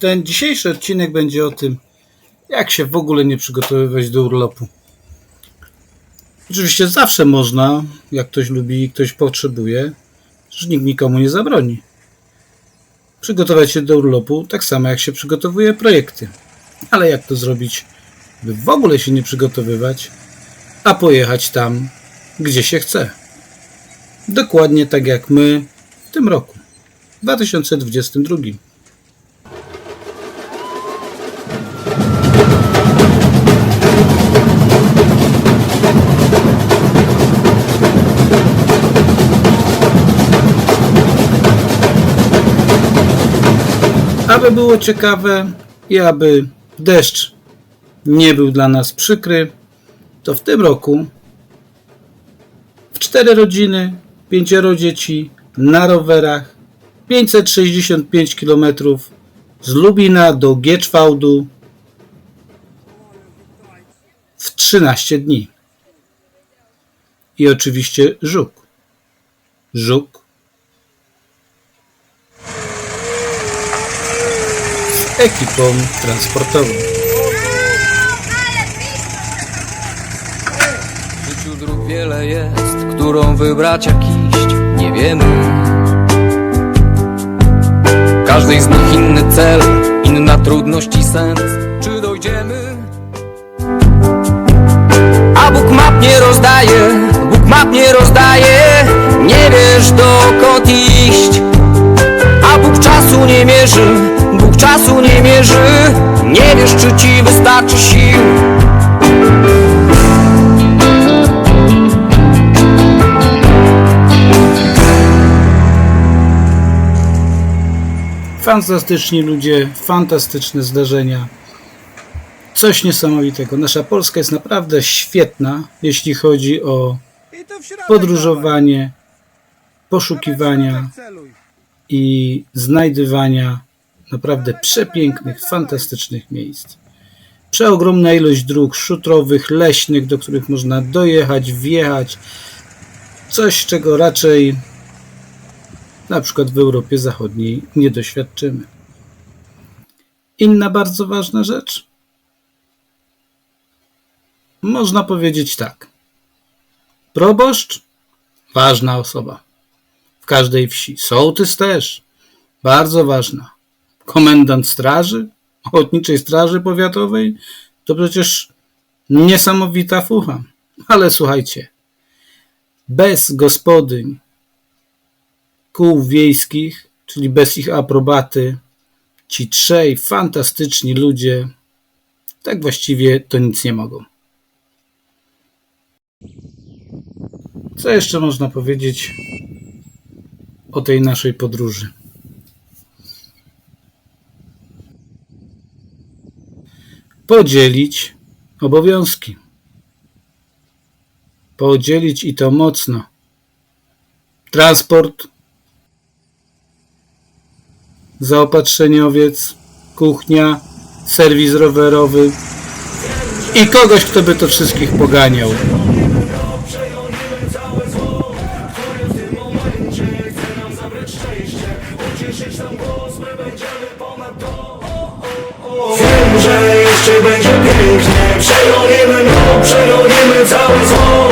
Ten dzisiejszy odcinek będzie o tym, jak się w ogóle nie przygotowywać do urlopu. Oczywiście zawsze można, jak ktoś lubi ktoś potrzebuje, że nikt nikomu nie zabroni. Przygotować się do urlopu tak samo jak się przygotowuje projekty. Ale jak to zrobić, by w ogóle się nie przygotowywać, a pojechać tam, gdzie się chce? Dokładnie tak jak my w tym roku, 2022. Aby było ciekawe i aby deszcz nie był dla nas przykry, to w tym roku w cztery rodziny, pięcioro dzieci na rowerach 565 km z Lubina do Gieczwałdu w 13 dni. I oczywiście żuk. Żuk ekipą transportową. W życiu dróg wiele jest, którą wybrać jak iść, nie wiemy. Każdej z nich inny cel, inna trudność i sens. Czy dojdziemy? A Bóg map nie rozdaje, Bóg map nie rozdaje, nie wiesz dokąd iść. A Bóg czasu nie mierzy, czasu nie mierzy, nie wiesz czy ci wystarczy sił. Fantastyczni ludzie, fantastyczne zdarzenia. Coś niesamowitego. Nasza Polska jest naprawdę świetna, jeśli chodzi o podróżowanie, poszukiwania i znajdywania naprawdę przepięknych, fantastycznych miejsc. Przeogromna ilość dróg szutrowych, leśnych, do których można dojechać, wjechać. Coś, czego raczej na przykład w Europie Zachodniej nie doświadczymy. Inna bardzo ważna rzecz. Można powiedzieć tak. Proboszcz ważna osoba w każdej wsi. Sołtys też. Bardzo ważna. Komendant straży, ochotniczej straży powiatowej, to przecież niesamowita fucha. Ale słuchajcie, bez gospodyń kół wiejskich, czyli bez ich aprobaty, ci trzej fantastyczni ludzie tak właściwie to nic nie mogą. Co jeszcze można powiedzieć o tej naszej podróży? Podzielić obowiązki. Podzielić i to mocno. Transport, zaopatrzeniowiec, kuchnia, serwis rowerowy i kogoś, kto by to wszystkich poganiał. Jeszcze będzie pięknie? Przegonimy no, przegonimy całe zło